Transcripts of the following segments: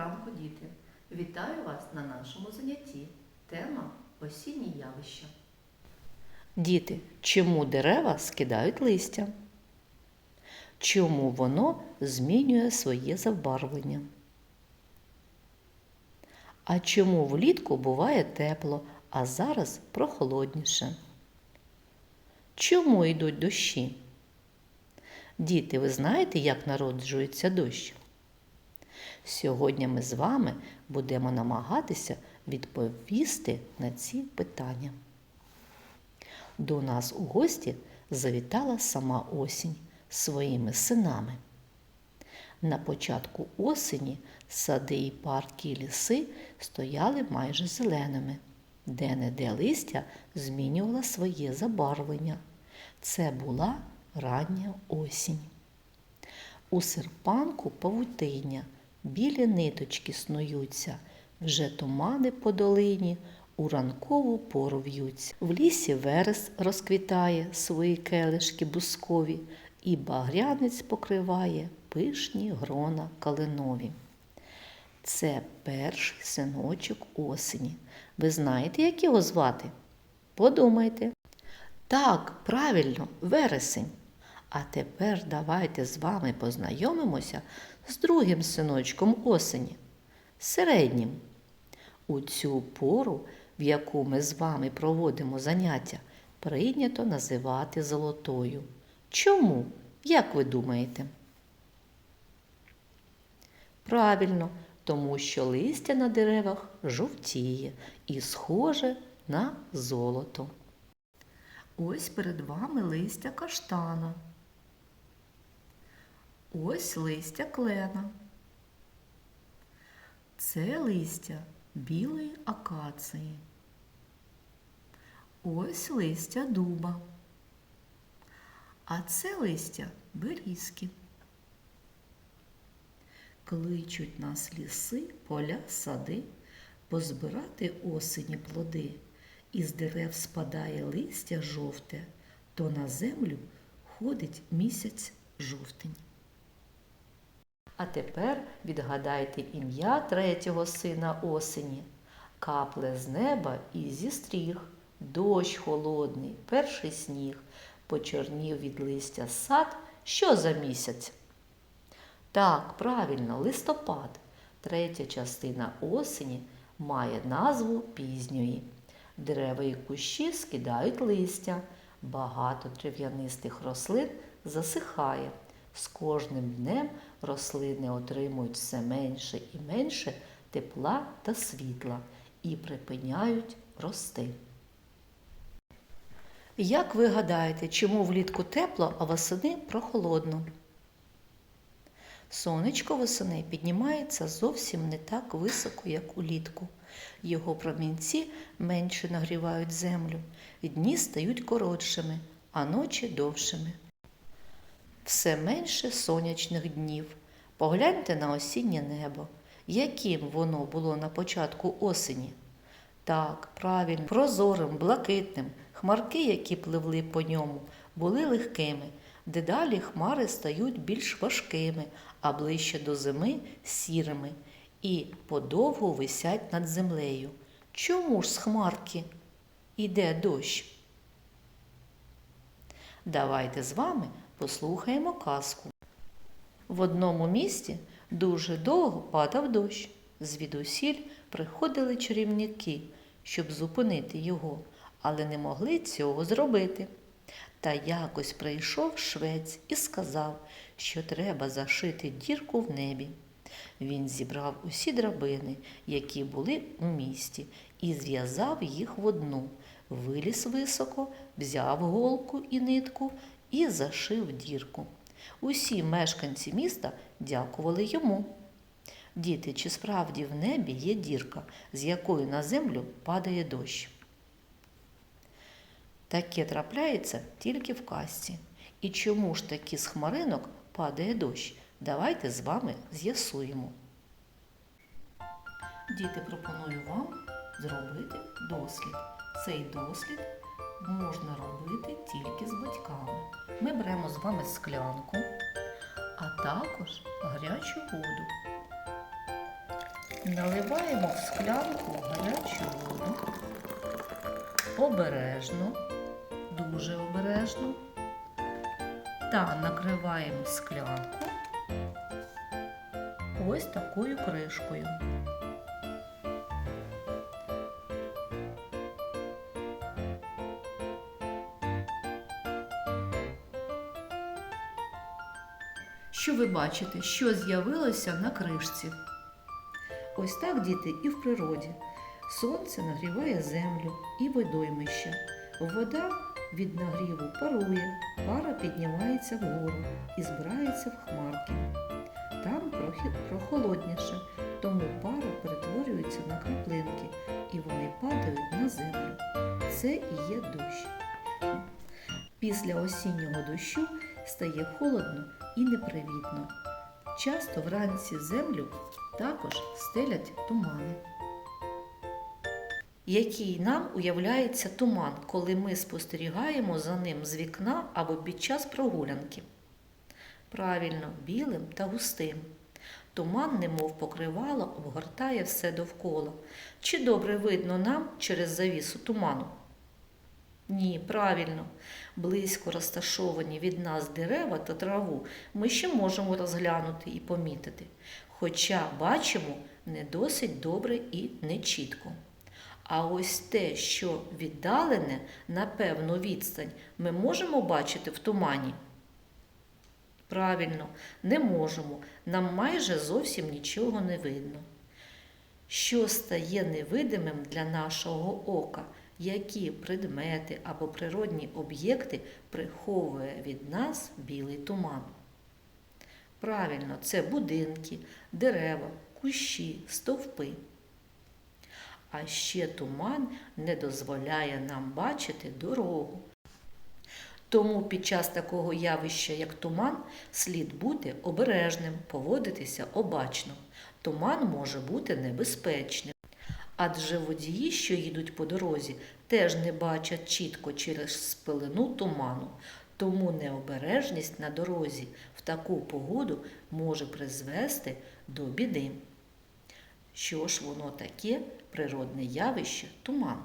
ранку, діти! Вітаю вас на нашому занятті. Тема осінні явища. Діти, чому дерева скидають листя? Чому воно змінює своє забарвлення? А чому влітку буває тепло, а зараз прохолодніше? Чому йдуть дощі? Діти, ви знаєте, як народжується дощ? Сьогодні ми з вами будемо намагатися відповісти на ці питання. До нас у гості завітала сама осінь своїми синами. На початку осені сади і парки і ліси стояли майже зеленими, де-не-де листя змінювало своє забарвлення. Це була рання осінь. У серпанку павутиння, білі ниточки снуються, вже тумани по долині у ранкову пору в'ються. В лісі верес розквітає свої келишки бускові, і багрянець покриває пишні грона калинові. Це перший синочок осені. Ви знаєте, як його звати? Подумайте. Так, правильно, вересень. А тепер давайте з вами познайомимося з другим синочком осені, середнім. У цю пору, в яку ми з вами проводимо заняття, прийнято називати золотою. Чому? Як ви думаєте? Правильно, тому що листя на деревах жовтіє і схоже на золото. Ось перед вами листя каштана. Ось листя клена. Це листя білої акації. Ось листя дуба. А це листя берізки. Кличуть нас ліси, поля, сади, позбирати осені плоди. Із дерев спадає листя жовте, то на землю ходить місяць жовтень. А тепер відгадайте ім'я третього сина осені. Капле з неба і зі стріх, дощ холодний, перший сніг, почорнів від листя сад, що за місяць? Так, правильно, листопад. Третя частина осені має назву пізньої. Дерева і кущі скидають листя, багато трав'янистих рослин засихає. З кожним днем рослини отримують все менше і менше тепла та світла і припиняють рости. Як ви гадаєте, чому влітку тепло, а восени прохолодно? Сонечко восени піднімається зовсім не так високо, як улітку. Його промінці менше нагрівають землю, дні стають коротшими, а ночі довшими. Все менше сонячних днів. Погляньте на осіннє небо. Яким воно було на початку осені? Так, правильно, прозорим, блакитним, хмарки, які пливли по ньому, були легкими. Дедалі хмари стають більш важкими, а ближче до зими сірими і подовго висять над землею. Чому ж з хмарки іде дощ? Давайте з вами послухаємо казку. В одному місті дуже довго падав дощ. Звідусіль приходили чарівники, щоб зупинити його, але не могли цього зробити. Та якось прийшов швець і сказав, що треба зашити дірку в небі. Він зібрав усі драбини, які були у місті, і зв'язав їх в одну, виліз високо, взяв голку і нитку і зашив дірку. Усі мешканці міста дякували йому. Діти, чи справді в небі є дірка, з якої на землю падає дощ? Таке трапляється тільки в казці. І чому ж таки з хмаринок падає дощ? Давайте з вами з'ясуємо. Діти, пропоную вам зробити дослід. Цей дослід можна Ми беремо з вами склянку, а також гарячу воду. Наливаємо в склянку гарячу воду. Обережно, дуже обережно. Та накриваємо склянку ось такою кришкою. Що ви бачите, що з'явилося на кришці? Ось так, діти, і в природі. Сонце нагріває землю і водоймища. Вода від нагріву парує, пара піднімається вгору і збирається в хмарки. Там прохолодніше, тому пара перетворюється на краплинки, і вони падають на землю. Це і є дощ. Після осіннього дощу стає холодно і непривітно. Часто вранці землю також стелять тумани. Який нам уявляється туман, коли ми спостерігаємо за ним з вікна або під час прогулянки? Правильно, білим та густим. Туман, немов покривало, обгортає все довкола. Чи добре видно нам через завісу туману? Ні, правильно. Близько розташовані від нас дерева та траву ми ще можемо розглянути і помітити, хоча бачимо не досить добре і не чітко. А ось те, що віддалене на певну відстань, ми можемо бачити в тумані. Правильно, не можемо. Нам майже зовсім нічого не видно. Що стає невидимим для нашого ока, які предмети або природні об'єкти приховує від нас білий туман? Правильно, це будинки, дерева, кущі, стовпи. А ще туман не дозволяє нам бачити дорогу. Тому під час такого явища, як туман, слід бути обережним, поводитися обачно. Туман може бути небезпечним. Адже водії, що їдуть по дорозі, теж не бачать чітко через спилину туману. Тому необережність на дорозі в таку погоду може призвести до біди. Що ж воно таке природне явище туману?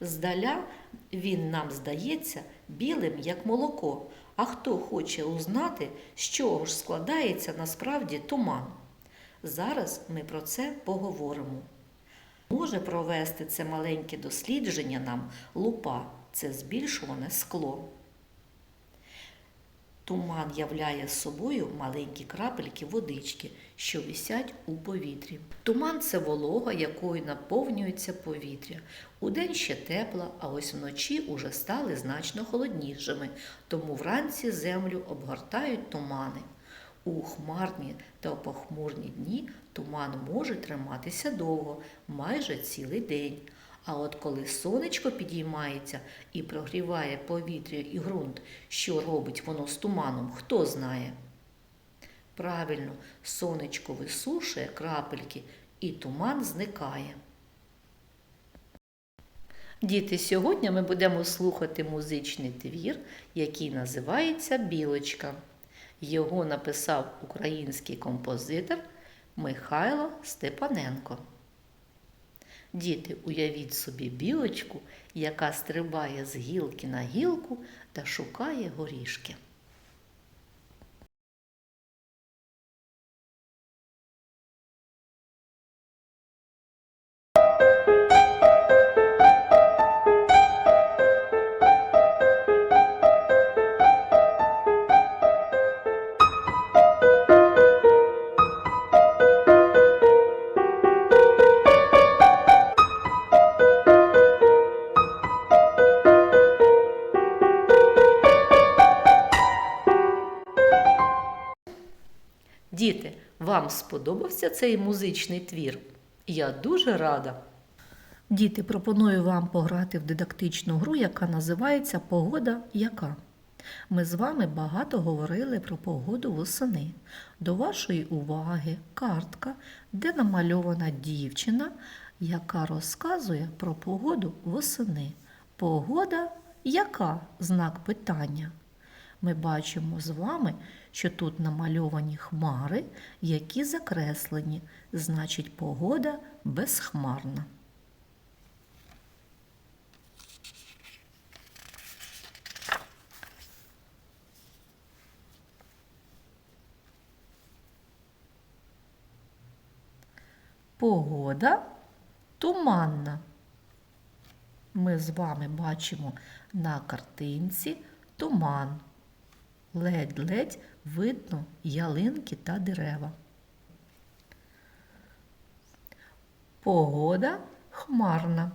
Здаля він нам здається білим, як молоко. А хто хоче узнати, з чого ж складається насправді туман? Зараз ми про це поговоримо. Може провести це маленьке дослідження нам лупа це збільшуване скло. Туман являє собою маленькі крапельки водички, що висять у повітрі. Туман це волога, якою наповнюється повітря. Удень ще тепла, а ось вночі уже стали значно холоднішими, тому вранці землю обгортають тумани. У хмарні та похмурні дні туман може триматися довго, майже цілий день. А от коли сонечко підіймається і прогріває повітря і ґрунт, що робить воно з туманом, хто знає? Правильно, сонечко висушує крапельки і туман зникає. Діти, сьогодні ми будемо слухати музичний твір, який називається Білочка. Його написав український композитор Михайло Степаненко. Діти, уявіть собі білочку, яка стрибає з гілки на гілку та шукає горішки. Діти, вам сподобався цей музичний твір? Я дуже рада. Діти, пропоную вам пограти в дидактичну гру, яка називається Погода яка. Ми з вами багато говорили про погоду восени. До вашої уваги картка, де намальована дівчина, яка розказує про погоду восени. Погода яка знак питання? Ми бачимо з вами, що тут намальовані хмари, які закреслені, значить погода безхмарна. Погода туманна. Ми з вами бачимо на картинці туман. Ледь-ледь видно ялинки та дерева. Погода хмарна.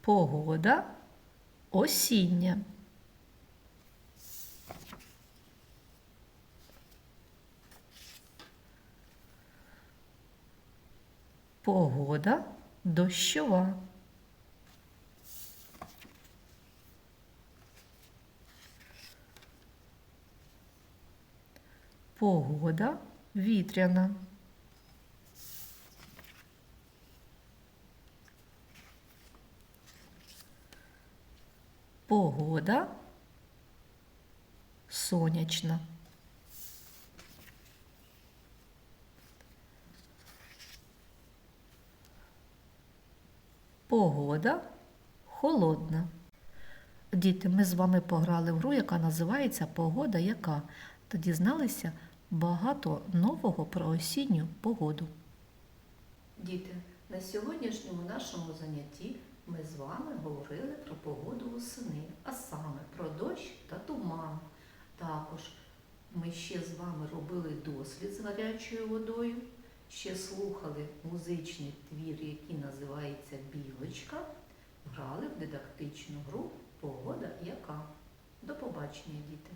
Погода осіння. Погода дощова. Погода вітряна. Погода сонячна. Погода холодна. Діти, ми з вами пограли в гру, яка називається Погода яка та дізналися багато нового про осінню погоду. Діти, на сьогоднішньому нашому занятті ми з вами говорили про погоду восени, а саме про дощ та туман. Також ми ще з вами робили дослід з гарячою водою, ще слухали музичний твір, який називається Білочка, грали в дидактичну гру Погода яка. До побачення, діти!